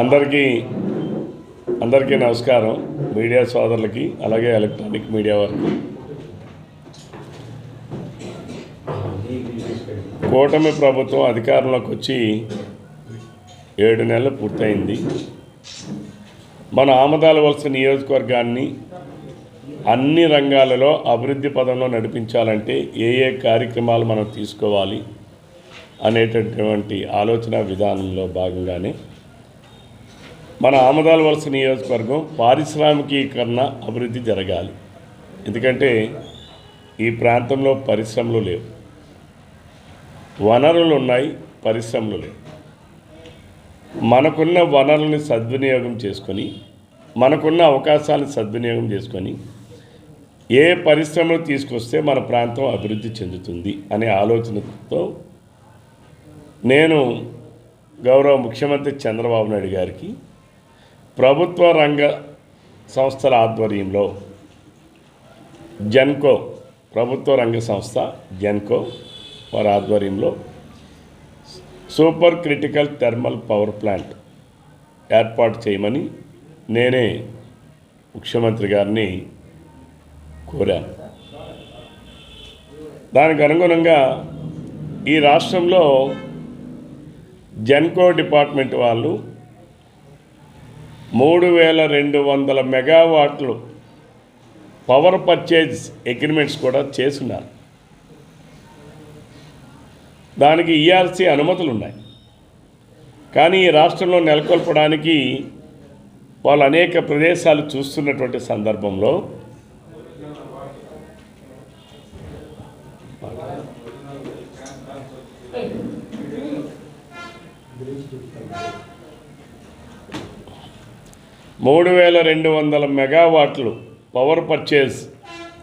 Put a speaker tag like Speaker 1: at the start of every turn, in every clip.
Speaker 1: అందరికీ అందరికీ నమస్కారం. మీడియా సోదరులకి అలాగే ఎలక్ట్రానిక్ మీడియా వారికి. కూటమి ప్రభుత్వం అధికారంలోకి వచ్చి ఏడు నెలలు పూర్తయింది. మన ఆమదాల వలస నియోజకవర్గాన్ని అన్ని రంగాలలో అభివృద్ధి పదంలో నడిపించాలంటే ఏ ఏ కార్యక్రమాలు మనం తీసుకోవాలి అనేటటువంటి ఆలోచన విధానంలో భాగంగానే మన ఆమదాల వలస నియోజకవర్గం పారిశ్రామికీకరణ అభివృద్ధి జరగాలి. ఎందుకంటే ఈ ప్రాంతంలో పరిశ్రమలు లేవు. వనరులు ఉన్నాయి పరిశ్రమలు లేవు. మనకున్న వనరుల్ని సద్వినియోగం చేసుకొని మనకున్న అవకాశాలను సద్వినియోగం చేసుకొని ఏ పరిశ్రమలు తీసుకొస్తే మన ప్రాంతం అభివృద్ధి చెందుతుంది అనే ఆలోచనతో నేను గౌరవ ముఖ్యమంత్రి చంద్రబాబు నాయుడు గారికి ప్రభుత్వ రంగ సంస్థల ఆధ్వర్యంలో జెన్కో ప్రభుత్వ రంగ సంస్థ జెన్కో వారి ఆధ్వర్యంలో super critical thermal power plant ఏర్పాటు చేయమని నేనే ముఖ్యమంత్రి గారిని కోరాను. దానికి అనుగుణంగా ఈ రాష్ట్రంలో జెన్కో డిపార్ట్మెంట్ వాళ్ళు మూడు వేల రెండు వందల మెగావాట్లు పవర్ పర్చేజ్ అగ్రిమెంట్స్ కూడా చేసున్నారు దానికి ఈఆర్సీ అనుమతులు ఉన్నాయి కానీ ఈ రాష్ట్రంలో నెలకొల్పడానికి వాళ్ళు అనేక ప్రదేశాలు చూస్తున్నటువంటి సందర్భంలో మూడు వేల రెండు వందల మెగావాట్లు పవర్ పర్చేస్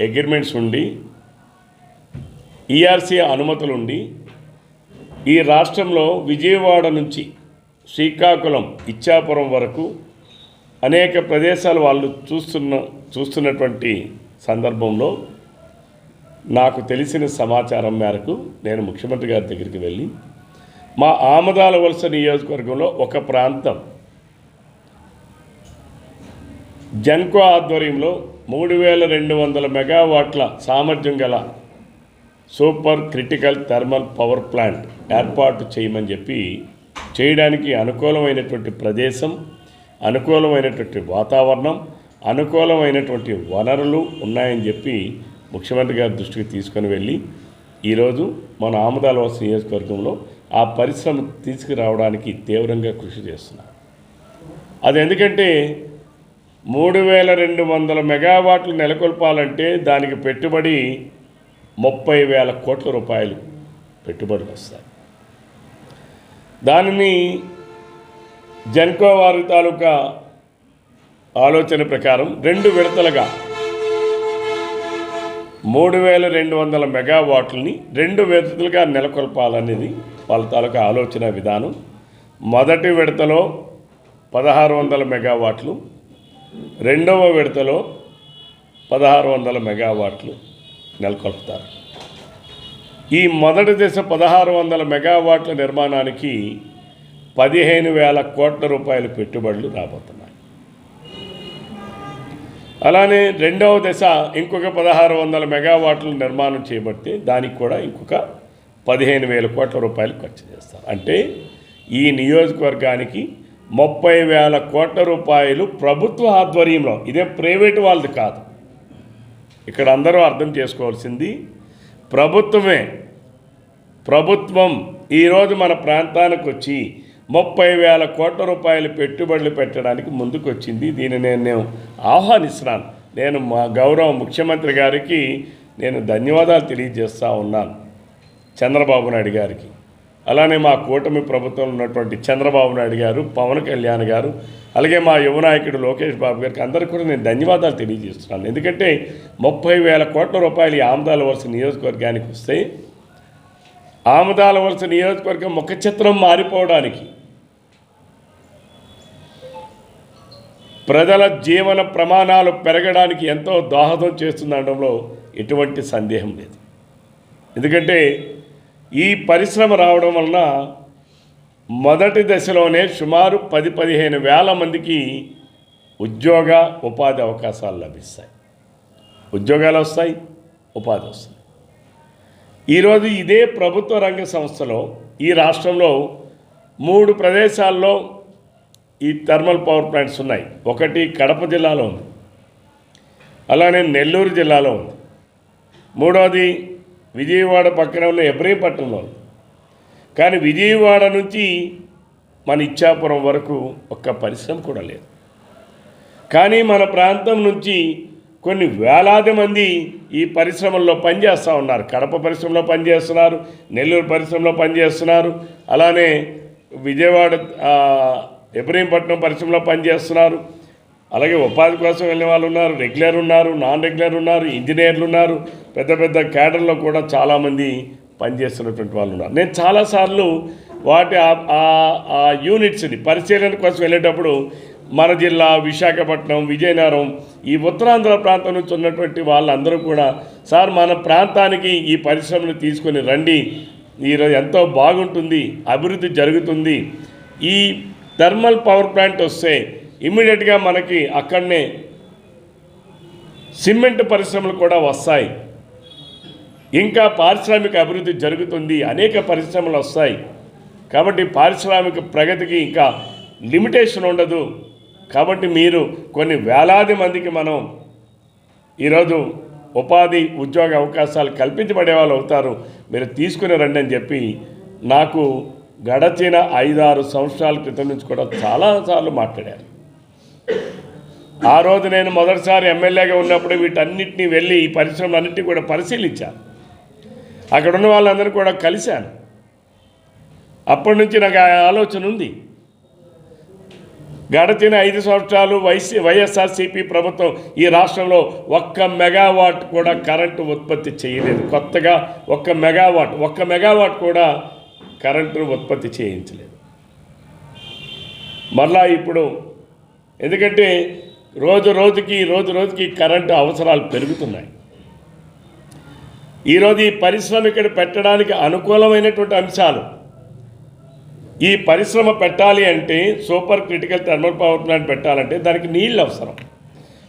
Speaker 1: అగ్రిమెంట్స్ ఉండి ఈఆర్సీ అనుమతులు ఉండి ఈ రాష్ట్రంలో విజయవాడ నుంచి శ్రీకాకుళం ఇచ్చాపురం వరకు అనేక ప్రదేశాలు వాళ్ళు చూస్తున్న చూస్తున్నటువంటి సందర్భంలో నాకు తెలిసిన సమాచారం మేరకు నేను ముఖ్యమంత్రి గారి దగ్గరికి వెళ్ళి మా ఆమదాల వలస నియోజకవర్గంలో ఒక ప్రాంతం జన్కో ఆధ్వర్యంలో మూడు వేల రెండు వందల మెగావాట్ల సామర్థ్యం గల super critical thermal power plant ఏర్పాటు చేయమని చెప్పి చేయడానికి అనుకూలమైనటువంటి ప్రదేశం అనుకూలమైనటువంటి వాతావరణం అనుకూలమైనటువంటి వనరులు ఉన్నాయని చెప్పి ముఖ్యమంత్రి గారి దృష్టికి తీసుకొని వెళ్ళి ఈరోజు మన ఆమదాల నియోజకవర్గంలో ఆ పరిశ్రమ తీసుకురావడానికి తీవ్రంగా కృషి చేస్తున్నారు. అది ఎందుకంటే మూడు వేల రెండు వందల మెగావాట్లు నెలకొల్పాలంటే దానికి పెట్టుబడి ముప్పై వేల కోట్ల రూపాయలు పెట్టుబడులు వస్తాయి. దానిని జన్కో వారి తాలూకా ఆలోచన ప్రకారం రెండు విడతలుగా మూడు వేల రెండు వందల మెగావాట్లని రెండు విడతలుగా నెలకొల్పాలనేది వాళ్ళ తాలూకా ఆలోచన విధానం. మొదటి విడతలో పదహారు వందల మెగావాట్లు రెండవ విడతలో పదహారు వందల మెగావాట్లు నెలకొల్పుతారు. ఈ మొదటి దశ పదహారు వందల మెగావాట్ల నిర్మాణానికి పదిహేను వేల కోట్ల రూపాయల పెట్టుబడులు రాబోతున్నాయి. అలానే రెండవ దశ ఇంకొక పదహారు వందల మెగావాట్ల నిర్మాణం చేయబడితే దానికి కూడా ఇంకొక పదిహేను వేల కోట్ల రూపాయలు ఖర్చు చేస్తారు. అంటే ఈ నియోజకవర్గానికి ముప్పై వేల కోట్ల రూపాయలు ప్రభుత్వ ఆధ్వర్యంలో. ఇదే ప్రైవేటు వాళ్ళది కాదు. ఇక్కడ అందరూ అర్థం చేసుకోవాల్సింది ప్రభుత్వమే ప్రభుత్వం ఈరోజు మన ప్రాంతానికి వచ్చి ముప్పై వేల కోట్ల రూపాయలు పెట్టుబడులు పెట్టడానికి ముందుకు వచ్చింది దీన్ని నేను నేను ఆహ్వానిస్తున్నాను. నేను మా గౌరవ ముఖ్యమంత్రి గారికి నేను ధన్యవాదాలు తెలియజేస్తూ ఉన్నాను. చంద్రబాబు నాయుడు గారికి. అలానే మా కూటమి ప్రభుత్వంలో ఉన్నటువంటి చంద్రబాబు నాయుడు గారు పవన్ కళ్యాణ్ గారు అలాగే మా యువ నాయకుడు లోకేష్ బాబు గారికి అందరికీ కూడా నేను ధన్యవాదాలు తెలియజేస్తున్నాను. ఎందుకంటే ముప్పై వేల కోట్ల రూపాయలు ఈ ఆమదాల వలస నియోజకవర్గానికి వస్తే ఆమదాల వలస నియోజకవర్గం ముఖ చిత్రం మారిపోవడానికి ప్రజల జీవన ప్రమాణాలు పెరగడానికి ఎంతో దోహదం చేస్తుందనడంలో ఎటువంటి సందేహం లేదు. ఎందుకంటే ఈ పరిశ్రమ రావడం వలన మొదటి దశలోనే సుమారు పది పదిహేను వేల మందికి ఉద్యోగ ఉపాధి అవకాశాలు లభిస్తాయి. ఉద్యోగాలు వస్తాయి ఉపాధి వస్తాయి. ఈరోజు ఇదే ప్రభుత్వ రంగ సంస్థలో ఈ రాష్ట్రంలో మూడు ప్రదేశాల్లో ఈ థర్మల్ పవర్ ప్లాంట్స్ ఉన్నాయి. ఒకటి కడప జిల్లాలో ఉంది. అలానే నెల్లూరు జిల్లాలో ఉంది. మూడవది విజయవాడ పక్కన ఉన్న ఎబ్రహీంపట్నంలో ఉంది కానీ విజయవాడ నుంచి మన ఇచ్చాపురం వరకు ఒక్క పరిశ్రమ కూడా లేదు. కానీ మన ప్రాంతం నుంచి కొన్ని వేలాది మంది ఈ పరిశ్రమల్లో పనిచేస్తూ ఉన్నారు. కడప పరిశ్రమలో పనిచేస్తున్నారు నెల్లూరు పరిశ్రమలో పనిచేస్తున్నారు అలానే విజయవాడ ఆ, ఇబ్రహీంపట్నం పరిశ్రమలో పనిచేస్తున్నారు. అలాగే ఉపాధి కోసం వెళ్ళిన వాళ్ళు ఉన్నారు రెగ్యులర్ ఉన్నారు నాన్ రెగ్యులర్ ఉన్నారు ఇంజనీర్లు ఉన్నారు పెద్ద పెద్ద క్యాడర్లో కూడా చాలామంది పనిచేస్తున్నటువంటి వాళ్ళు ఉన్నారు. నేను చాలాసార్లు వాటి ఆ- యూనిట్స్ని పరిశీలన కోసం వెళ్ళేటప్పుడు మన జిల్లా విశాఖపట్నం విజయనగరం ఈ ఉత్తరాంధ్ర ప్రాంతం నుంచి ఉన్నటువంటి వాళ్ళందరూ కూడా సార్ మన ప్రాంతానికి ఈ పరిశ్రమను తీసుకొని రండి. ఈరోజు ఎంతో బాగుంటుంది అభివృద్ధి జరుగుతుంది. ఈ థర్మల్ పవర్ ప్లాంట్ వస్తే ఇమ్మీడియట్గా మనకి అక్కడనే సిమెంట్ పరిశ్రమలు కూడా వస్తాయి. ఇంకా పారిశ్రామిక అభివృద్ధి జరుగుతుంది అనేక పరిశ్రమలు వస్తాయి. కాబట్టి పారిశ్రామిక ప్రగతికి ఇంకా లిమిటేషన్ ఉండదు. కాబట్టి మీరు కొన్ని వేలాది మందికి మనం ఈరోజు ఉపాధి ఉద్యోగ అవకాశాలు కల్పించబడే వాళ్ళు అవుతారు. మీరు తీసుకుని రండి అని చెప్పి నాకు గడచిన ఐదారు సంవత్సరాల క్రితం నుంచి కూడా చాలాసార్లు మాట్లాడారు. ఆ రోజు నేను మొదటిసారి ఎమ్మెల్యేగా ఉన్నప్పుడు వీటన్నిటిని వెళ్ళి ఈ పరిశ్రమలన్నింటినీ కూడా పరిశీలించాను అక్కడ ఉన్న వాళ్ళందరూ కూడా కలిశాను. అప్పటి నుంచి నాకు ఆ ఆలోచన ఉంది. గడచిన ఐదు సంవత్సరాలు వైసీ వైఎస్ఆర్సీపీ ప్రభుత్వం ఈ రాష్ట్రంలో ఒక్క మెగావాట్ కూడా కరెంటు ఉత్పత్తి చేయలేదు. కొత్తగా ఒక్క మెగావాట్ ఒక్క మెగావాట్ కూడా కరెంటును ఉత్పత్తి చేయించలేదు. మరలా ఇప్పుడు ఎందుకంటే రోజు రోజుకి రోజు రోజుకి కరెంటు అవసరాలు పెరుగుతున్నాయి. ఈరోజు ఈ పరిశ్రమ ఇక్కడ పెట్టడానికి అనుకూలమైనటువంటి అంశాలు. ఈ పరిశ్రమ పెట్టాలి అంటే super critical thermal power plant పెట్టాలంటే దానికి నీళ్ళు అవసరం.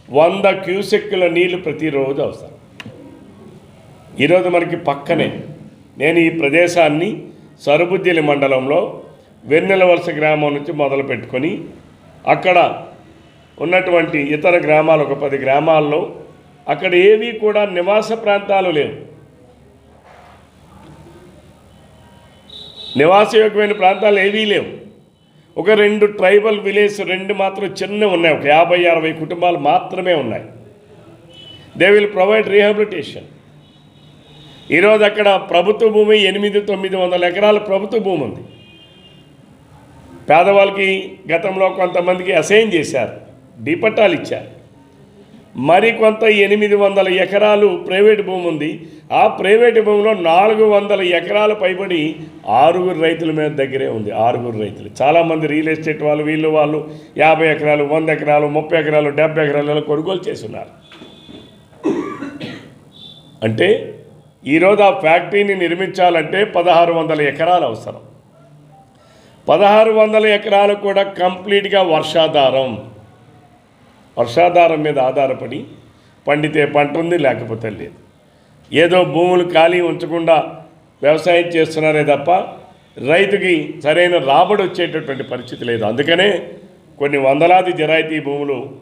Speaker 1: వంద క్యూసెక్కుల నీళ్ళు ప్రతిరోజు అవసరం. ఈరోజు మనకి పక్కనే నేను ఈ ప్రదేశాన్ని సరుబుద్దిలి మండలంలో వెన్నెల వలస గ్రామం నుంచి మొదలు పెట్టుకొని అక్కడ ఉన్నటువంటి ఇతర గ్రామాలు ఒక పది గ్రామాల్లో అక్కడ ఏవి కూడా నివాస ప్రాంతాలు లేవు. నివాసయోగ్యమైన ప్రాంతాలు ఏవీ లేవు. ఒక రెండు ట్రైబల్ విలేజ్ రెండు మాత్రం చిన్న ఉన్నాయి. ఒక యాభై అరవై కుటుంబాలు మాత్రమే ఉన్నాయి. దే విల్ ప్రొవైడ్ రీహాబిలిటేషన్ ఈరోజు అక్కడ ప్రభుత్వ భూమి ఎనిమిది తొమ్మిది వందల ఎకరాల ప్రభుత్వ భూమి ఉంది. పేదవాళ్ళకి గతంలో కొంతమందికి అసైన్ చేశారు. డిపట్టాలు ఇచ్చారు మరి కొంత ఎనిమిది వందల ఎకరాలు ప్రైవేట్ భూమి ఉంది. ఆ ప్రైవేట్ భూమిలో నాలుగు వందల ఎకరాలు పైబడి ఆరుగురు రైతుల మీద దగ్గరే ఉంది. ఆరుగురు రైతులు. చాలామంది రియల్ ఎస్టేట్ వాళ్ళు వీళ్ళు వాళ్ళు యాభై ఎకరాలు వంద ఎకరాలు ముప్పై ఎకరాలు డెబ్బై ఎకరాలు కొనుగోలు చేస్తున్నారు. అంటే ఈరోజు ఆ ఫ్యాక్టరీని నిర్మించాలంటే పదహారు వందల ఎకరాలు అవసరం. పదహారు వందల ఎకరాలు కూడా కంప్లీట్గా వర్షాధారం. వర్షాధారం మీద ఆధారపడి పండితే పంట ఉంది లేకపోతే లేదు. ఏదో భూములు ఖాళీ ఉంచకుండా వ్యవసాయం చేస్తున్నారే తప్ప రైతుకి సరైన రాబడి వచ్చేటటువంటి పరిస్థితి లేదు. అందుకనే కొన్ని వందలాది జరాయితీ భూములు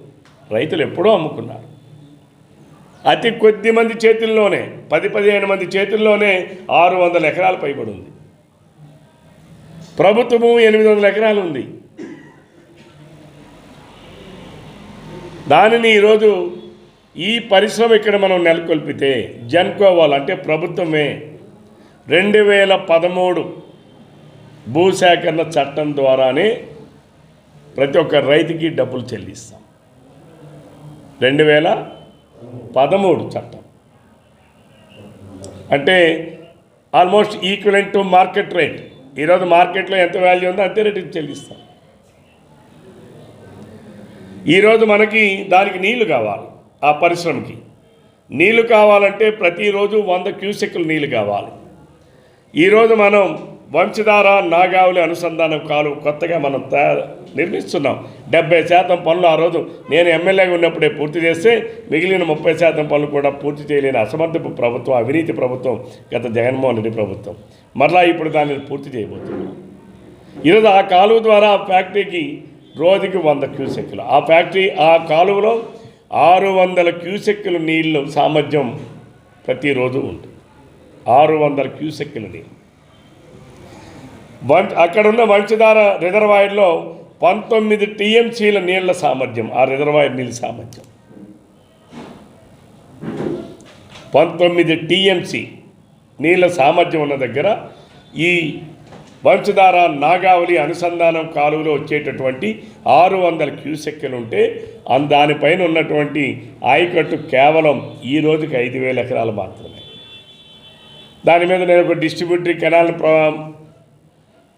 Speaker 1: రైతులు ఎప్పుడూ అమ్ముకున్నారు. అతి కొద్ది మంది చేతుల్లోనే పది పదిహేను మంది చేతుల్లోనే ఆరు వందల ఎకరాలు పైబడి ఉంది. ప్రభుత్వ భూమి ఎనిమిది వందల ఎకరాలు ఉంది. దానిని ఈరోజు ఈ పరిశ్రమ ఇక్కడ మనం నెలకొల్పితే జన్కోవాల్ అంటే ప్రభుత్వమే రెండు వేల పదమూడు భూసేకరణ చట్టం ద్వారానే ప్రతి ఒక్క రైతుకి డబ్బులు చెల్లిస్తాం. రెండు వేల పదమూడు చట్టం. అంటే almost equivalent to market rate. ఈరోజు మార్కెట్లో ఎంత వాల్యూ ఉందో అంతే రేటు చెల్లిస్తాం. ఈరోజు మనకి దానికి నీళ్ళు కావాలి ఆ పరిశ్రమకి. నీళ్ళు కావాలంటే ప్రతిరోజు వంద క్యూసెక్లు నీళ్ళు కావాలి. ఈరోజు మనం వంశధార నాగావళి అనుసంధానం కాలువ కొత్తగా మనం తయారు నిర్మిస్తున్నాం. డెబ్బై శాతం పనులు ఆ రోజు నేను ఎమ్మెల్యేగా ఉన్నప్పుడే పూర్తి చేస్తే మిగిలిన ముప్పై శాతం పనులు కూడా పూర్తి చేయలేని అసమర్థపు ప్రభుత్వం అవినీతి ప్రభుత్వం గత జగన్మోహన్ రెడ్డి ప్రభుత్వం. మరలా ఇప్పుడు దానిని పూర్తి చేయబోతున్నాం. ఈరోజు ఆ కాలువ ద్వారా ఫ్యాక్టరీకి రోజుకి వంద క్యూసెక్లు ఆ ఫ్యాక్టరీ ఆ కాలువలో ఆరు వందల క్యూసెక్లు నీళ్ళు సామర్థ్యం ప్రతిరోజు ఉంటుంది ఆరు వందల క్యూసెక్లు నీళ్ళు. వం అక్కడున్న వంశధార రిజర్వాయర్లో పంతొమ్మిది టీఎంసీల నీళ్ళ సామర్థ్యం. ఆ రిజర్వాయర్ నీళ్ళ సామర్థ్యం. పంతొమ్మిది టీఎంసీ నీళ్ళ సామర్థ్యం ఉన్న దగ్గర ఈ మంచుదార నాగావళి అనుసంధానం కాలువలో వచ్చేటటువంటి ఆరు వందల క్యూసెక్కులు ఉంటే దానిపైన ఉన్నటువంటి ఆయకట్టు కేవలం ఈ రోజుకి ఐదు వేల ఎకరాలు మాత్రమే. దాని మీద నేను ఒక డిస్ట్రిబ్యూటరీ కెనాల్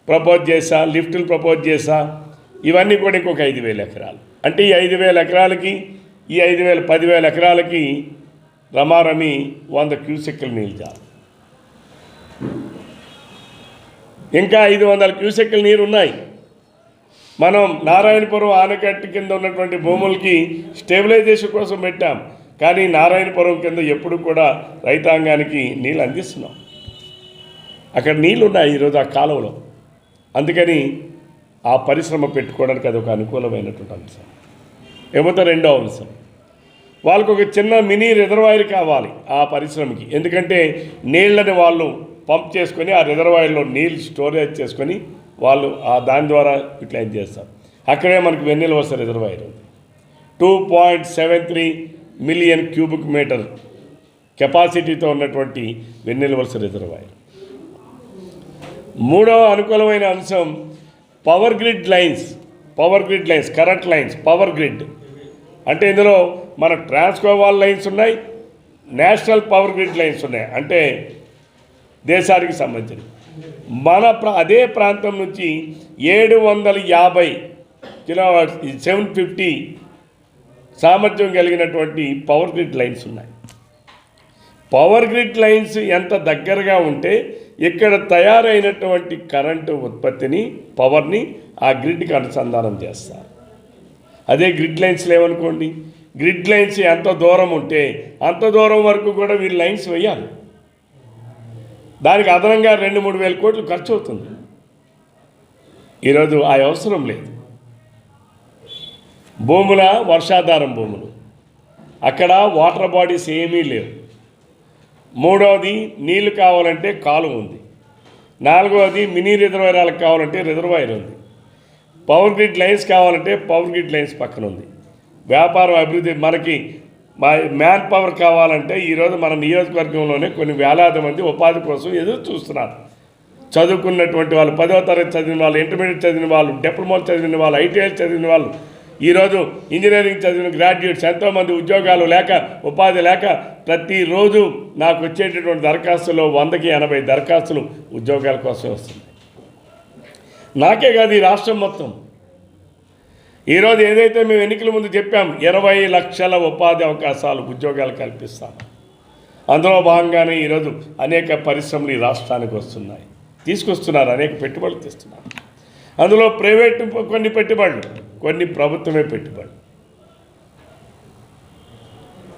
Speaker 1: ప్రపోజ్ చేశా లిఫ్టులు ప్రపోజ్ చేశా. ఇవన్నీ కూడా ఇంకొక ఐదు వేల ఎకరాలు. అంటే ఈ ఐదు వేల ఎకరాలకి ఈ ఐదు వేల పదివేల ఎకరాలకి రమారమి వంద క్యూసెక్కులు నీళ్ళు చాలు ఇంకా ఐదు వందల క్యూసెక్ల నీరు ఉన్నాయి మనం నారాయణపురం ఆనకట్టు కింద ఉన్నటువంటి భూములకి స్టెబిలైజేషన్ కోసం పెట్టాం. కానీ నారాయణపురం కింద ఎప్పుడు కూడా రైతాంగానికి నీళ్ళు అందిస్తున్నాం. అక్కడ నీళ్ళు ఉన్నాయి ఈరోజు ఆ కాలంలో. అందుకని ఆ పరిశ్రమ పెట్టుకోవడానికి అది ఒక అనుకూలమైనటువంటి అంశం. ఏమవుతా రెండో అంశం. వాళ్ళకు ఒక చిన్న మినీ రిజర్వాయర్ కావాలి ఆ పరిశ్రమకి. ఎందుకంటే నీళ్ళని వాళ్ళు పంప్ చేసుకొని ఆ రిజర్వాయర్లో నీళ్ళు స్టోరేజ్ చేసుకొని వాళ్ళు ఆ దాని ద్వారా ఇట్లా ఏం చేస్తారు. అక్కడే మనకి వెన్నెల వలస రిజర్వాయర్ ఉంది. Two point seven three million cubic metre కెపాసిటీతో ఉన్నటువంటి వెన్నెల వలస రిజర్వాయర్. మూడవ అనుకూలమైన అంశం power grid lines power grid lines current lines power grid అంటే ఇందులో మన ట్రాన్స్కోవాల్ లైన్స్ ఉన్నాయి నేషనల్ పవర్ గ్రిడ్ లైన్స్ ఉన్నాయి. అంటే దేశానికి సంబంధించిన మన ప్రా అదే ప్రాంతం నుంచి ఏడు వందల యాభై కిలో సెవెన్ ఫిఫ్టీ సామర్థ్యం కలిగినటువంటి పవర్ గ్రిడ్ లైన్స్ ఉన్నాయి. పవర్ గ్రిడ్ లైన్స్ ఎంత దగ్గరగా ఉంటే ఇక్కడ తయారైనటువంటి కరెంటు ఉత్పత్తిని పవర్ని ఆ గ్రిడ్కి అనుసంధానం చేస్తారు. అదే గ్రిడ్ లైన్స్ లేవనుకోండి. గ్రిడ్ లైన్స్ ఎంత దూరం ఉంటే అంత దూరం వరకు కూడా వీళ్ళు లైన్స్ వేయాలి. దానికి అదనంగా రెండు మూడు వేల కోట్లు ఖర్చు అవుతుంది. ఈరోజు ఆ అవసరం లేదు. భూముల వర్షాధారం భూములు. అక్కడ వాటర్ బాడీస్ ఏమీ లేవు. మూడవది నీళ్ళు కావాలంటే కాలువ ఉంది. నాలుగవది మినీ రిజర్వాయర్లకు కావాలంటే రిజర్వాయర్ ఉంది. పవర్ గ్రిడ్ లైన్స్ కావాలంటే పవర్ గ్రిడ్ లైన్స్ పక్కన ఉంది. వ్యాపారం అభివృద్ధి మనకి మా మ్యాన్ పవర్ కావాలంటే ఈరోజు మన నియోజకవర్గంలోనే కొన్ని వేలాది మంది ఉపాధి కోసం ఎదురు చూస్తున్నారు. చదువుకున్నటువంటి వాళ్ళు పదవ తరగతి చదివిన వాళ్ళు ఇంటర్మీడియట్ చదివిన వాళ్ళు డిప్లొమాలు చదివిన వాళ్ళు ఐటీఐ చదివిన వాళ్ళు ఈరోజు ఇంజనీరింగ్ చదివిన గ్రాడ్యుయేట్స్ ఎంతోమంది ఉద్యోగాలు లేక ఉపాధి లేక ప్రతిరోజు నాకు వచ్చేటటువంటి దరఖాస్తులో వందకి ఎనభై దరఖాస్తులు ఉద్యోగాల కోసం వస్తుంది నాకే కాదు ఈ రాష్ట్రం మొత్తం. ఈరోజు ఏదైతే మేము ఎన్నికల ముందు చెప్పాం ఇరవై లక్షల ఉపాధి అవకాశాలు ఉద్యోగాలు కల్పిస్తాం. అందులో భాగంగానే ఈరోజు అనేక పరిశ్రమలు ఈ రాష్ట్రానికి వస్తున్నాయి. తీసుకొస్తున్నారు అనేక పెట్టుబడులు తెస్తున్నారు. అందులో ప్రైవేట్ కొన్ని పెట్టుబడులు కొన్ని ప్రభుత్వమే పెట్టుబడులు.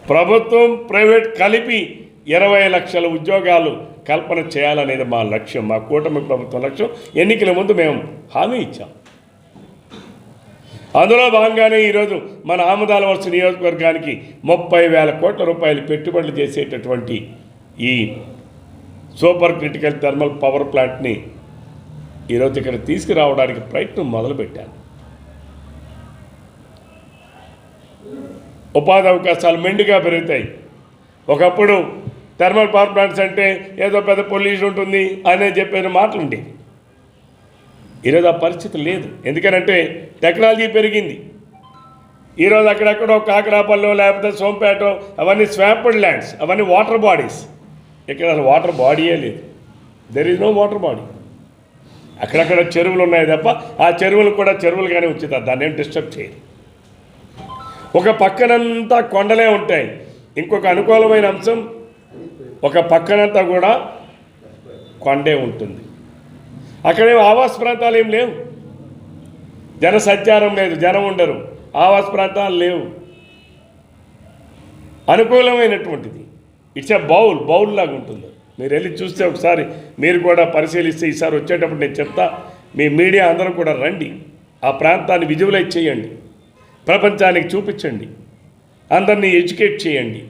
Speaker 1: ప్రభుత్వం ప్రైవేట్ కలిపి ఇరవై లక్షల ఉద్యోగాలు కల్పన చేయాలనేది మా లక్ష్యం మా కూటమి ప్రభుత్వం లక్ష్యం. ఎన్నికల ముందు మేము హామీ ఇచ్చాం. అందులో భాగంగానే ఈరోజు మన ఆముదాల వలస నియోజకవర్గానికి ముప్పై వేల కోట్ల రూపాయలు పెట్టుబడులు చేసేటటువంటి ఈ సూపర్ క్రిటికల్ థర్మల్ పవర్ ప్లాంట్ని ఈరోజు ఇక్కడ తీసుకురావడానికి ప్రయత్నం మొదలుపెట్టాను. ఉపాధి అవకాశాలు మెండుగా పెరుగుతాయి. ఒకప్పుడు థర్మల్ పవర్ ప్లాంట్స్ అంటే ఏదో పెద్ద పొల్యూషన్ ఉంటుంది అనే చెప్పిన మాటలుండేవి. ఈరోజు ఆ పరిస్థితి లేదు. ఎందుకనంటే టెక్నాలజీ పెరిగింది. ఈరోజు అక్కడెక్కడో కాకరాపల్లో లేకపోతే సోంపేటో అవన్నీ స్వాంపడ్ ల్యాండ్స్ అవన్నీ వాటర్ బాడీస్. ఇక్కడ అసలు వాటర్ బాడీయే లేదు. There is no water body అక్కడక్కడ చెరువులు ఉన్నాయి తప్ప ఆ చెరువులు కూడా చెరువులుగానే ఉంచుతారు. దాన్ని ఏం డిస్టర్బ్ చేయరు. ఒక పక్కనంతా కొండలే ఉంటాయి. ఇంకొక అనుకూలమైన అంశం ఒక పక్కనంతా కూడా కొండే ఉంటుంది. అక్కడేం ఆవాస ప్రాంతాలు ఏం లేవు. జన సంచారం లేదు జనం ఉండరు. ఆవాస ప్రాంతాలు లేవు. అనుకూలమైనటువంటిది. ఇట్స్ ఎ బౌల్ బౌల్ లాగా ఉంటుంది. మీరు వెళ్ళి చూస్తే ఒకసారి మీరు కూడా పరిశీలిస్తే ఈసారి వచ్చేటప్పుడు నేను చెప్తా మీ మీడియా అందరూ కూడా రండి. ఆ ప్రాంతాన్ని విజువలైజ్ చేయండి. ప్రపంచానికి చూపించండి. అందరినీ ఎడ్యుకేట్ చేయండి.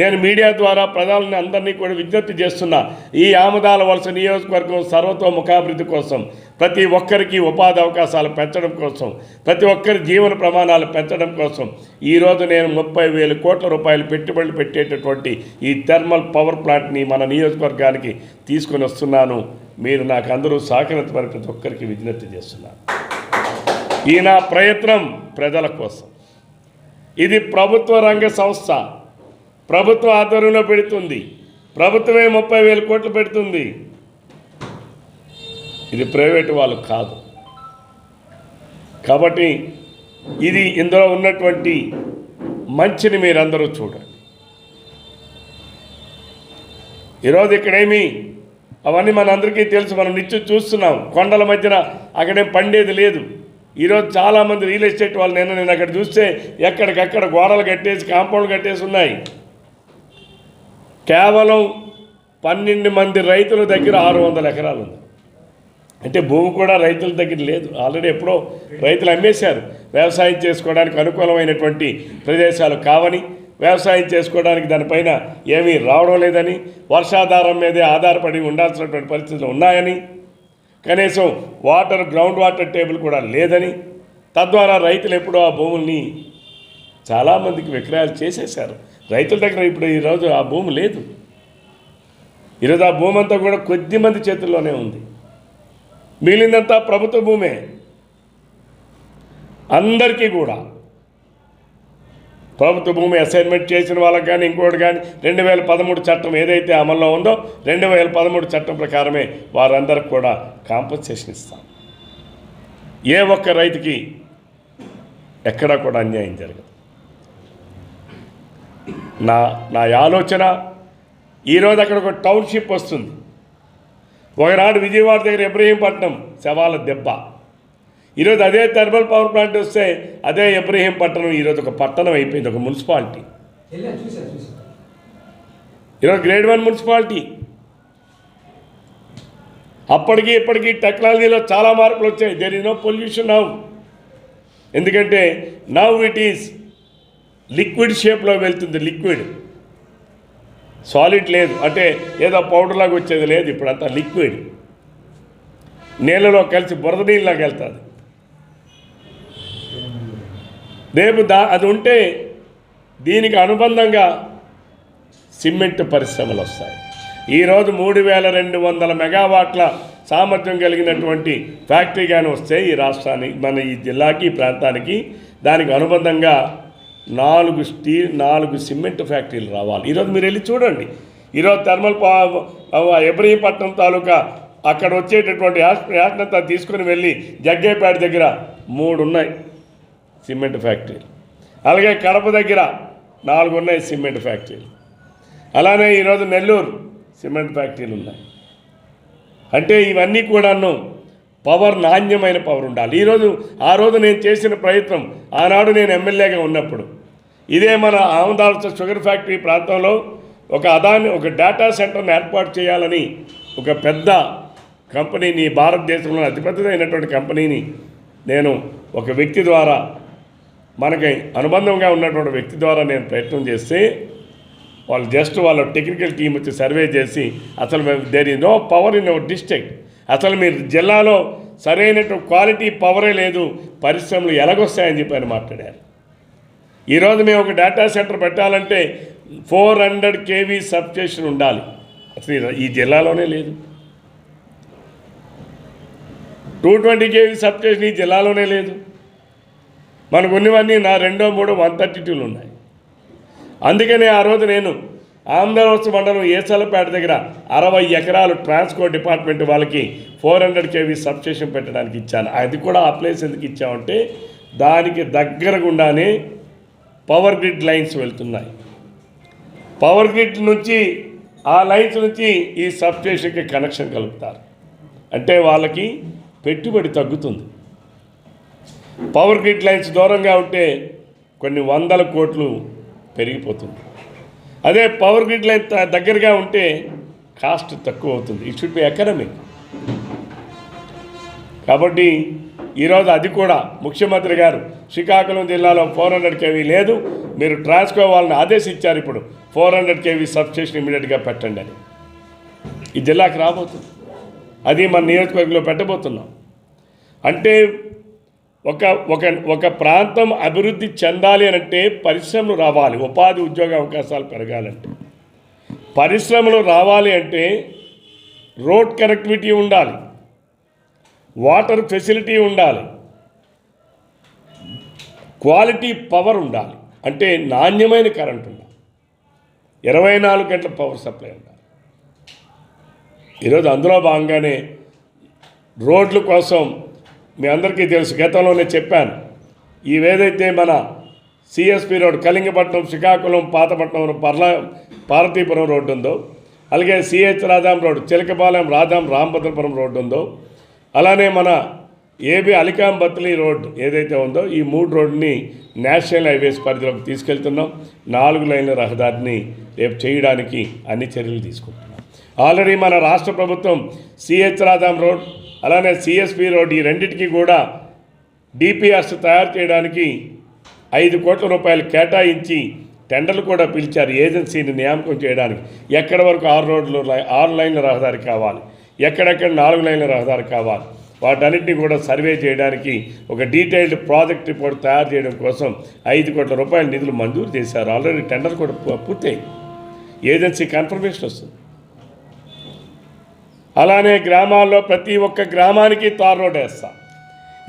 Speaker 1: నేను మీడియా ద్వారా ప్రజలని అందరినీ కూడా విజ్ఞప్తి చేస్తున్నా ఈ ఆమదాల వలస నియోజకవర్గం సర్వతోముఖాభివృద్ధి కోసం ప్రతి ఒక్కరికి ఉపాధి అవకాశాలు పెంచడం కోసం ప్రతి ఒక్కరి జీవన ప్రమాణాలు పెంచడం కోసం ఈరోజు నేను ముప్పై వేల కోట్ల రూపాయలు పెట్టుబడులు పెట్టేటటువంటి ఈ థర్మల్ పవర్ ప్లాంట్ని మన నియోజకవర్గానికి తీసుకొని వస్తున్నాను. మీరు నాకు అందరూ సహకరించమని ప్రతి ఒక్కరికి విజ్ఞప్తి చేస్తున్నాను ఈ నా ప్రయత్నం ప్రజల కోసం. ఇది ప్రభుత్వ రంగ సంస్థ. ప్రభుత్వ ఆధ్వర్యంలో పెడుతుంది. ప్రభుత్వమే ముప్పై వేల కోట్లు పెడుతుంది. ఇది ప్రైవేట్ వాళ్ళు కాదు. కాబట్టి ఇది ఇందులో ఉన్నటువంటి మంచిని మీరందరూ చూడండి. ఈరోజు ఇక్కడేమి అవన్నీ మనందరికీ తెలుసు మనం నిత్యం చూస్తున్నాం. కొండల మధ్యన అక్కడేం పండేది లేదు. ఈరోజు చాలామంది రియల్ ఎస్టేట్ వాళ్ళు నేను నేను అక్కడ చూస్తే ఎక్కడికక్కడ గోడలు కట్టేసి కాంపౌండ్ కట్టేసి ఉన్నాయి. కేవలం పన్నెండు మంది రైతుల దగ్గర ఆరు వందల ఎకరాలు ఉంది. అంటే భూమి కూడా రైతుల దగ్గర లేదు. ఆల్రెడీ ఎప్పుడో రైతులు అమ్మేశారు. వ్యవసాయం చేసుకోవడానికి అనుకూలమైనటువంటి ప్రదేశాలు కావని వ్యవసాయం చేసుకోవడానికి దానిపైన ఏమీ రావడం లేదని వర్షాధారం మీదే ఆధారపడి ఉండాల్సినటువంటి పరిస్థితులు ఉన్నాయని కనీసం వాటర్ గ్రౌండ్ వాటర్ టేబుల్ కూడా లేదని తద్వారా రైతులు ఎప్పుడో ఆ భూముల్ని చాలామందికి విక్రయాలు చేసేశారు. రైతుల దగ్గర ఇప్పుడు ఈరోజు ఆ భూమి లేదు. ఈరోజు ఆ భూమి అంతా కూడా కొద్ది మంది చేతుల్లోనే ఉంది. మిగిలిందంతా ప్రభుత్వ భూమే. అందరికీ కూడా. ప్రభుత్వ భూమి అసైన్మెంట్ చేసిన వాళ్ళకి కానీ ఇంకోటి కానీ రెండు వేల పదమూడు చట్టం ఏదైతే అమల్లో ఉందో రెండు వేల పదమూడు చట్టం ప్రకారమే వారందరికి కూడా కాంపన్సేషన్ ఇస్తాం. ఏ ఒక్క రైతుకి ఎక్కడా కూడా అన్యాయం జరగదు. నా నా ఆలోచన ఈరోజు అక్కడ ఒక టౌన్షిప్ వస్తుంది. ఒకనాడు విజయవాడ దగ్గర ఇబ్రహీంపట్నం శవాల దెబ్బ. ఈరోజు అదే థర్మల్ పవర్ ప్లాంట్ వస్తే అదే ఇబ్రహీంపట్నం ఈరోజు ఒక పట్టణం అయిపోయింది ఒక మున్సిపాలిటీ. ఈరోజు గ్రేడ్ వన్ మున్సిపాలిటీ. అప్పటికి ఇప్పటికీ టెక్నాలజీలో చాలా మార్పులు వచ్చాయి. There is no pollution now ఎందుకంటే నవ్ ఇట్ ఈస్ లిక్విడ్ షేప్లో వెళ్తుంది లిక్విడ్. సాలిడ్ లేదు. అంటే ఏదో పౌడర్ లాగా వచ్చేది లేదు ఇప్పుడంతా లిక్విడ్. నీళ్ళలో కలిసి బురద నీళ్ళలాగా వెళ్తుంది. రేపు దా అది ఉంటే దీనికి అనుబంధంగా సిమెంట్ పరిశ్రమలు వస్తాయి. ఈరోజు మూడు వేల రెండు వందల మెగావాట్ల సామర్థ్యం కలిగినటువంటి ఫ్యాక్టరీ కానీ వస్తే ఈ రాష్ట్రానికి మన ఈ జిల్లాకి ఈ ప్రాంతానికి దానికి అనుబంధంగా నాలుగు స్టీల్ నాలుగు సిమెంట్ ఫ్యాక్టరీలు రావాలి. ఈరోజు మీరు వెళ్ళి చూడండి. ఈరోజు థర్మల్ పా ఎబ్రహీపట్నం తాలూకా అక్కడ వచ్చేటటువంటి యాష్ యాష్నంతా తీసుకుని వెళ్ళి జగ్గేపేట దగ్గర మూడు ఉన్నాయి సిమెంట్ ఫ్యాక్టరీలు. అలాగే కడప దగ్గర నాలుగు ఉన్నాయి సిమెంట్ ఫ్యాక్టరీలు. అలానే ఈరోజు నెల్లూరు సిమెంట్ ఫ్యాక్టరీలు ఉన్నాయి. అంటే ఇవన్నీ కూడాను పవర్ నాణ్యమైన పవర్ ఉండాలి. ఈరోజు ఆ రోజు నేను చేసిన ప్రయత్నం ఆనాడు నేను ఎమ్మెల్యేగా ఉన్నప్పుడు. ఇదే మన ఆమదాల్స షుగర్ ఫ్యాక్టరీ ప్రాంతంలో ఒక అదాన్ని ఒక డేటా సెంటర్ని ఏర్పాటు చేయాలని ఒక పెద్ద కంపెనీని భారతదేశంలో అతిపెద్దదైనటువంటి కంపెనీని నేను ఒక వ్యక్తి ద్వారా మనకి అనుబంధంగా ఉన్నటువంటి వ్యక్తి ద్వారా నేను ప్రయత్నం చేస్తే వాళ్ళు జస్ట్ వాళ్ళ టెక్నికల్ టీం వచ్చి సర్వే చేసి అసలు there is no power in our district అసలు మీరు జిల్లాలో సరైనటువంటి క్వాలిటీ పవరే లేదు పరిశ్రమలు ఎలాగొస్తాయని చెప్పి ఆయన మాట్లాడారు. ఈరోజు మేము ఒక డేటా సెంటర్ పెట్టాలంటే ఫోర్ హండ్రెడ్ కేవీ సబ్స్టేషన్ ఉండాలి. అసలు ఈ- ఈ జిల్లాలోనే లేదు. టూ ట్వంటీ కేవీ సబ్స్టేషన్ ఈ జిల్లాలోనే లేదు. మనకు ఉన్నవన్నీ నా రెండో మూడో వన్ థర్టీ టూలు ఉన్నాయి. అందుకనే ఆ రోజు నేను ఆంధ్రవలస మండలం ఏసలపేట దగ్గర అరవై ఎకరాలు ట్రాన్స్పోర్ట్ డిపార్ట్మెంట్ వాళ్ళకి ఫోర్ హండ్రెడ్ కేవీ సబ్స్టేషన్ పెట్టడానికి ఇచ్చాను. అది కూడా ఆ ప్లేస్ ఎందుకు ఇచ్చామంటే దానికి దగ్గర గుండానే పవర్ గ్రిడ్ లైన్స్ వెళ్తున్నాయి. పవర్ గ్రిడ్ నుంచి ఆ లైన్స్ నుంచి ఈ సబ్స్టేషన్కి కనెక్షన్ కలుపుతారు. అంటే వాళ్ళకి పెట్టుబడి తగ్గుతుంది. పవర్ గ్రిడ్ లైన్స్ దూరంగా ఉంటే కొన్ని వందల కోట్లు పెరిగిపోతుంది. అదే పవర్ గ్రిడ్ లైన్ దగ్గరగా ఉంటే కాస్ట్ తక్కువ అవుతుంది. ఇట్ షుడ్ బి ఎకనమిక్ కాబట్టి ఈరోజు అది కూడా ముఖ్యమంత్రి గారు శ్రీకాకుళం జిల్లాలో ఫోర్ హండ్రెడ్ కేవీ లేదు. మీరు ట్రాన్స్కో వాళ్ళని ఆదేశించారు ఇప్పుడు. ఫోర్ హండ్రెడ్ కేవీ సబ్స్టేషన్ ఇమీడియట్గా పెట్టండి అని. ఈ జిల్లాకి రాబోతుంది. అది మన నియోజకవర్గంలో పెట్టబోతున్నాం. అంటే ఒక ఒక ఒక ప్రాంతం అభివృద్ధి చెందాలి అని అంటే పరిశ్రమలు రావాలి. ఉపాధి ఉద్యోగ అవకాశాలు పెరగాలంటే. పరిశ్రమలు రావాలి అంటే రోడ్ కనెక్టివిటీ ఉండాలి. వాటర్ ఫెసిలిటీ ఉండాలి. క్వాలిటీ పవర్ ఉండాలి. అంటే నాణ్యమైన కరెంట్ ఉండాలి. ఇరవై నాలుగు గంటల పవర్ సప్లై ఉండాలి. ఈరోజు అందులో భాగంగానే రోడ్ల కోసం మీ అందరికీ తెలుసు గతంలోనే చెప్పాను. ఇవేదైతే మన CSP road Kalingapatnam Srikakulam Pathapatnam Parla Parvathipuram road ఉందో అలాగే CH Radham road Chilakapalem Radham Ramabhadrapuram road ఉందో అలానే మన ఏబి అలికాం బత్లీ రోడ్ ఏదైతే ఉందో ఈ మూడు రోడ్ని నేషనల్ హైవేస్ పరిధిలోకి తీసుకెళ్తున్నాం. నాలుగు లైన్ల రహదారిని రేపు చేయడానికి అన్ని చర్యలు తీసుకుంటున్నాం. ఆల్రెడీ మన రాష్ట్ర ప్రభుత్వం సిహెచ్ రాధాం రోడ్ అలానే సిఎస్పి రోడ్ ఈ రెండింటికి కూడా డిపిఆర్స్ తయారు చేయడానికి ఐదు కోట్ల రూపాయలు కేటాయించి టెండర్లు కూడా పిలిచారు ఏజెన్సీని నియామకం చేయడానికి. ఎక్కడ వరకు ఆరు రోడ్లు ఆరు లైన్ల రహదారి కావాలి? ఎక్కడెక్కడ నాలుగు లైన్ల రహదారి కావాలి? వాటన్నిటిని కూడా సర్వే చేయడానికి ఒక డీటెయిల్డ్ ప్రాజెక్ట్ రిపోర్ట్ తయారు చేయడం కోసం ఐదు కోట్ల రూపాయల నిధులు మంజూరు చేశారు. ఆల్రెడీ టెండర్ కూడా పూ- పూర్తయింది ఏజెన్సీ కన్ఫర్మేషన్ వస్తుంది. అలానే గ్రామాల్లో ప్రతి ఒక్క గ్రామానికి తార్ రోడ్ వేస్తా.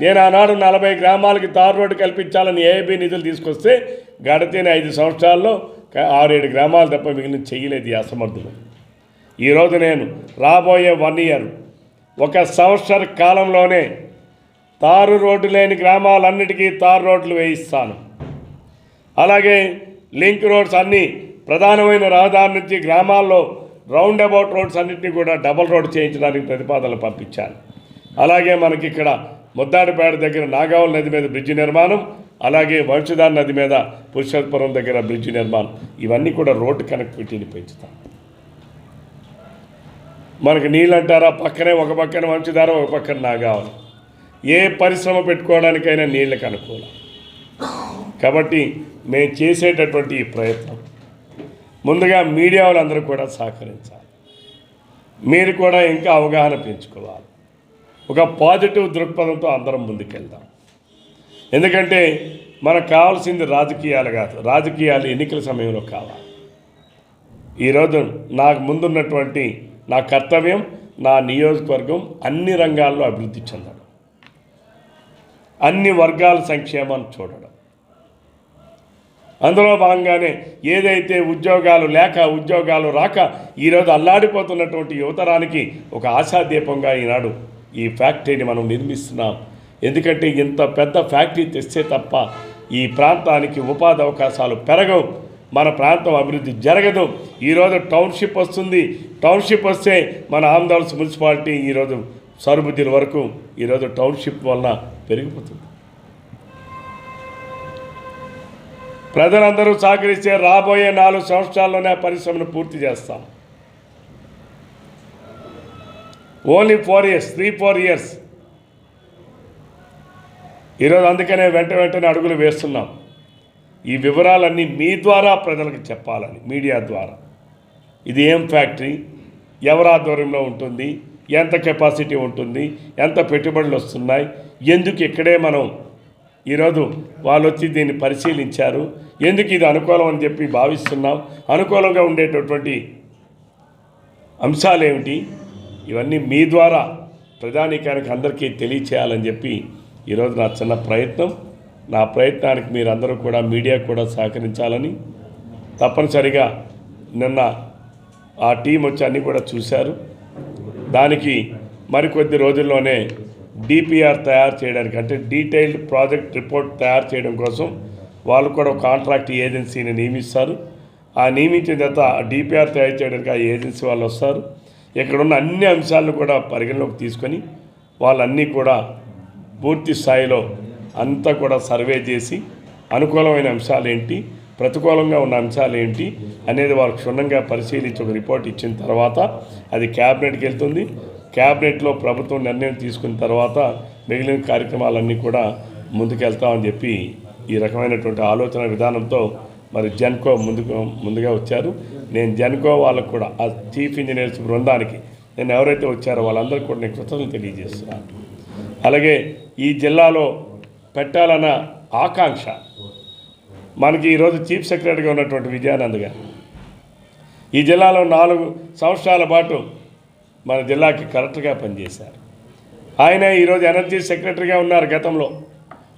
Speaker 1: నేను ఆనాడు నలభై గ్రామాలకి తార్ రోడ్డు కల్పించాలని ఏఐబి నిధులు తీసుకొస్తే గడిచిన ఐదు సంవత్సరాల్లో ఆరేడు గ్రామాలు తప్ప మిగిలిన చెయ్యలేదు ఈ అసమర్థులు. ఈరోజు నేను రాబోయే వన్ ఇయర్ ఒక సంవత్సర కాలంలోనే తారు రోడ్డు లేని గ్రామాలన్నిటికీ తారు రోడ్లు వేయిస్తాను. అలాగే లింక్ రోడ్స్ అన్నీ ప్రధానమైన రహదారి నుంచి గ్రామాల్లో రౌండ్ అబౌట్ రోడ్స్ అన్నింటినీ కూడా డబల్ రోడ్ చేయించడానికి ప్రతిపాదనలు పంపించాలి అలాగే మనకి ఇక్కడ ముద్దాడిపేట దగ్గర నాగావల్ నది మీద బ్రిడ్జి నిర్మాణం అలాగే వంశధార నది మీద పురుషోత్పురం దగ్గర బ్రిడ్జి నిర్మాణం. ఇవన్నీ కూడా రోడ్డు కనెక్టివిటీని పెంచుతాం మనకి నీళ్ళు అంటారా పక్కనే ఒక పక్కన వంశధార ఒక పక్కన నాగావల్ ఏ పరిశ్రమ పెట్టుకోవడానికైనా నీళ్ళకి అనుకూలం. కాబట్టి మేము చేసేటటువంటి ఈ ప్రయత్నం. ముందుగా మీడియా వాళ్ళందరూ కూడా సహకరించాలి. మీరు కూడా ఇంకా అవగాహన పెంచుకోవాలి. ఒక పాజిటివ్ దృక్పథంతో అందరం ముందుకెళ్దాం. ఎందుకంటే మనకు కావాల్సింది రాజకీయాలు కాదు రాజకీయాలు ఎన్నికల సమయంలో కావాలి. ఈరోజు నాకు ముందున్నటువంటి నా కర్తవ్యం నా నియోజకవర్గం అన్ని రంగాల్లో అభివృద్ధి చెందడం. అన్ని వర్గాల సంక్షేమాన్ని చూడడం. అందులో భాగంగానే ఏదైతే ఉద్యోగాలు లేక ఉద్యోగాలు రాక ఈరోజు అల్లాడిపోతున్నటువంటి యువతరానికి ఒక ఆశాదీపంగా ఈనాడు ఈ ఫ్యాక్టరీని మనం నిర్మిస్తున్నాం. ఎందుకంటే ఇంత పెద్ద ఫ్యాక్టరీ తెస్తే తప్ప ఈ ప్రాంతానికి ఉపాధి అవకాశాలు పెరగవు. మన ప్రాంతం అభివృద్ధి జరగదు. ఈరోజు టౌన్షిప్ వస్తుంది. టౌన్షిప్ వస్తే మన ఆంధ్రప్రదేశ్ మున్సిపాలిటీ ఈరోజు సరుబుద్ధిల వరకు ఈరోజు టౌన్షిప్ వలన పెరిగిపోతుంది. ప్రజలందరూ సహకరిస్తే రాబోయే నాలుగు సంవత్సరాల్లోనే ఆ పరిశ్రమను పూర్తి చేస్తాం. Only four years three four years ఈరోజు అందుకనే వెంట వెంటనే అడుగులు వేస్తున్నాం. ఈ వివరాలన్నీ మీ ద్వారా ప్రజలకు చెప్పాలని మీడియా ద్వారా. ఇది ఏం ఫ్యాక్టరీ? ఎవరి ఆధ్వర్యంలో ఉంటుంది? ఎంత కెపాసిటీ ఉంటుంది? ఎంత పెట్టుబడులు వస్తున్నాయి? ఎందుకు ఇక్కడే మనం ఈరోజు వాళ్ళు వచ్చి దీన్ని పరిశీలించారు. ఎందుకు ఇది అనుకూలం అని చెప్పి భావిస్తున్నాం. అనుకూలంగా ఉండేటటువంటి అంశాలు ఏమిటి? ఇవన్నీ మీ ద్వారా ప్రధానికానికి అందరికీ తెలియచేయాలని చెప్పి ఈరోజు నా చిన్న ప్రయత్నం. నా ప్రయత్నానికి మీరందరూ కూడా మీడియా కూడా సహకరించాలని. తప్పనిసరిగా నిన్న ఆ టీం వచ్చి అన్నీ కూడా చూశారు. దానికి మరికొద్ది రోజుల్లోనే డిపిఆర్ తయారు చేయడానికి అంటే డీటెయిల్డ్ ప్రాజెక్ట్ రిపోర్ట్ తయారు చేయడం కోసం వాళ్ళు కూడా ఒక కాంట్రాక్ట్ ఏజెన్సీని నియమిస్తారు. ఆ నియమించిన తర్వాత డిపిఆర్ తయారు చేయడానికి ఆ ఏజెన్సీ వాళ్ళు వస్తారు. ఇక్కడున్న అన్ని అంశాలను కూడా పరిగణలోకి తీసుకొని వాళ్ళన్నీ కూడా పూర్తి స్థాయిలో అంతా కూడా సర్వే చేసి అనుకూలమైన అంశాలు ఏంటి ప్రతికూలంగా ఉన్న అంశాలు ఏంటి అనేది వాళ్ళు క్షుణ్ణంగా పరిశీలించి ఒక రిపోర్ట్ ఇచ్చిన తర్వాత అది క్యాబినెట్కి వెళ్తుంది. క్యాబినెట్లో ప్రభుత్వం నిర్ణయం తీసుకున్న తర్వాత మిగిలిన కార్యక్రమాలన్నీ కూడా ముందుకెళ్తామని చెప్పి ఈ రకమైనటువంటి ఆలోచన విధానంతో మరి జెన్కో ముందుకు ముందుగా వచ్చారు. నేను జెన్కో వాళ్ళకు కూడా ఆ చీఫ్ ఇంజనీర్స్ బృందానికి నేను ఎవరైతే వచ్చారో వాళ్ళందరికీ కూడా నేను కృతజ్ఞతలు తెలియజేస్తున్నాను. అలాగే ఈ జిల్లాలో పెట్టాలన్న ఆకాంక్ష మనకి ఈరోజు చీఫ్ సెక్రటరీగా ఉన్నటువంటి విజయానంద్ గారు. ఈ జిల్లాలో నాలుగు సంవత్సరాల పాటు మన జిల్లాకి కరెక్ట్గా పనిచేశారు. ఆయన ఈరోజు ఎనర్జీ సెక్రటరీగా ఉన్నారు గతంలో.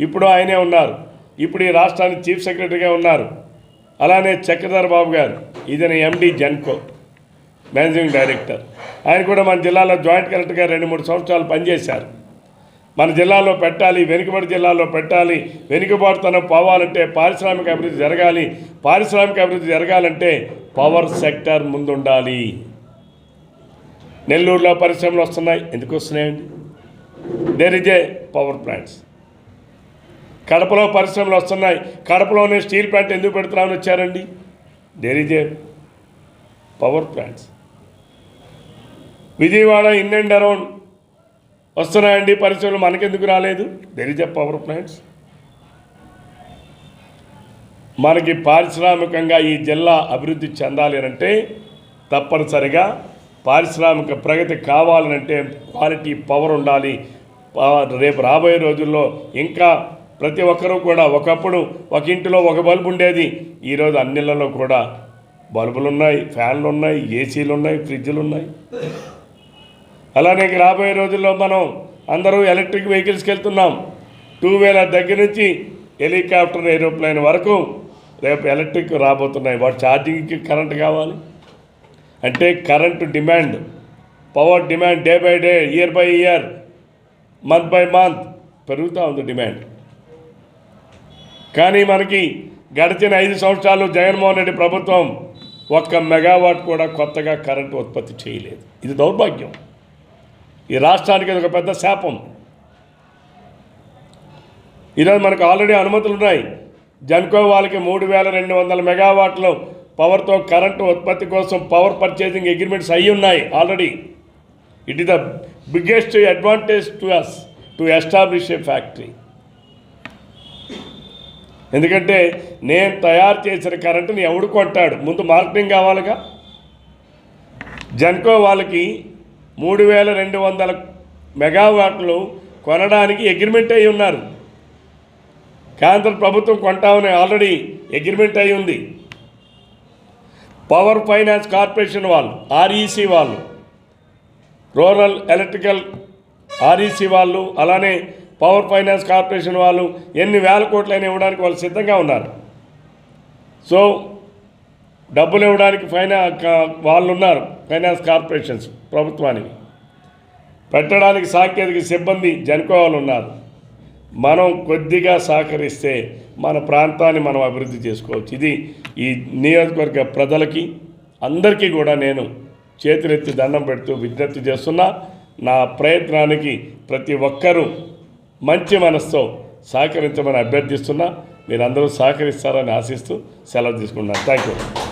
Speaker 1: ఇప్పుడు ఆయనే ఉన్నారు. ఇప్పుడు ఈ రాష్ట్రానికి చీఫ్ సెక్రటరీగా ఉన్నారు. అలానే చక్రధర్ బాబు గారు ఈయన ఎండి జెన్కో మేనేజింగ్ డైరెక్టర్. ఆయన కూడా మన జిల్లాలో జాయింట్ కలెక్టర్గా రెండు మూడు సంవత్సరాలు పనిచేశారు. మన జిల్లాలో పెట్టాలి వెనుకబడి జిల్లాలో పెట్టాలి వెనుకబాటుతనం పోవాలంటే పారిశ్రామిక అభివృద్ధి జరగాలి పారిశ్రామిక అభివృద్ధి జరగాలంటే పవర్ సెక్టర్ ముందుండాలి. నెల్లూరులో పరిశ్రమలు వస్తున్నాయి. ఎందుకు వస్తున్నాయండి? There is a power plants కడపలో పరిశ్రమలు వస్తున్నాయి. కడపలోనే స్టీల్ ప్లాంట్ ఎందుకు పెడుతున్నామని వచ్చారండి? There is a power plants Vijayawada in and around వస్తున్నాయండి. పరిశ్రమలు మనకెందుకు రాలేదు? There is a power plants మనకి పారిశ్రామికంగా ఈ జిల్లా అభివృద్ధి చెందాలి అంటే తప్పనిసరిగా పారిశ్రామిక ప్రగతి కావాలనంటే క్వాలిటీ పవర్ ఉండాలి. రేపు రాబోయే రోజుల్లో ఇంకా ప్రతి ఒక్కరూ కూడా ఒకప్పుడు ఒక ఇంటిలో ఒక బల్బు ఉండేది. ఈరోజు అన్నిళ్ళలో కూడా బల్బులు ఉన్నాయి ఫ్యాన్లు ఉన్నాయి ఏసీలు ఉన్నాయి ఫ్రిడ్జ్లు ఉన్నాయి అలానే రాబోయే రోజుల్లో మనం అందరూ ఎలక్ట్రిక్ వెహికల్స్కి వెళ్తున్నాం. టూ వీలర్ దగ్గర నుంచి హెలికాప్టర్ ఏరోప్లేన్ వరకు రేపు ఎలక్ట్రిక్ రాబోతున్నాయి. వాటి ఛార్జింగ్కి కరెంట్ కావాలి. అంటే current demand power demand day by day year by year month by month పెరుగుతూ ఉంది డిమాండ్ కానీ మనకి గడిచిన ఐదు సంవత్సరాలు జగన్మోహన్ రెడ్డి ప్రభుత్వం ఒక్క మెగావాట్ కూడా కొత్తగా కరెంటు ఉత్పత్తి చేయలేదు. ఇది దౌర్భాగ్యం. ఈ రాష్ట్రానికి ఇది ఒక పెద్ద శాపం. ఈరోజు మనకు ఆల్రెడీ అనుమతులు ఉన్నాయి జన్కో వాళ్ళకి మూడు వేల రెండు వందల మెగావాట్లు పవర్తో కరెంటు ఉత్పత్తి కోసం పవర్ పర్చేసింగ్ అగ్రిమెంట్స్ అయ్యి ఉన్నాయి already. It is the biggest advantage to us to establish a factory ఎందుకంటే నేను తయారు చేసిన కరెంటుని ఎవడు కొంటాడు? ముందు మార్కెటింగ్ కావాలిగా? జన్కో వాళ్ళకి మూడు వేల రెండు వందల మెగావాట్లు కొనడానికి అగ్రిమెంట్ అయి ఉన్నారు. కేంద్ర ప్రభుత్వం కొంటామని ఆల్రెడీ అగ్రిమెంట్ అయి ఉంది. పవర్ ఫైనాన్స్ కార్పొరేషన్ వాళ్ళు ఆర్ఈసి వాళ్ళు రూరల్ ఎలక్ట్రికల్ ఆర్ఈసి వాళ్ళు అలానే పవర్ ఫైనాన్స్ కార్పొరేషన్ వాళ్ళు ఎన్ని వేల కోట్లైనా ఇవ్వడానికి వాళ్ళు సిద్ధంగా ఉన్నారు. సో డబ్బులు ఇవ్వడానికి ఫైనా వాళ్ళు ఉన్నారు ఫైనాన్స్ కార్పొరేషన్స్ ప్రభుత్వానికి. పెట్టడానికి సాంకేతిక సిబ్బంది జనుకోవాలి ఉన్నారు మనం కొద్దిగా సహకరిస్తే మన ప్రాంతాన్ని మనం అభివృద్ధి చేసుకోవచ్చు. ఇది ఈ నియోజకవర్గ ప్రజలకి అందరికీ కూడా నేను చేతులెత్తి దండం పెడుతూ విజ్ఞప్తి చేస్తున్నా. నా ప్రయత్నానికి ప్రతి ఒక్కరూ మంచి మనసుతో సహకరించమని అభ్యర్థిస్తున్నా. మీరందరూ సహకరిస్తారని ఆశిస్తూ సెలవు తీసుకున్నాను థ్యాంక్ యూ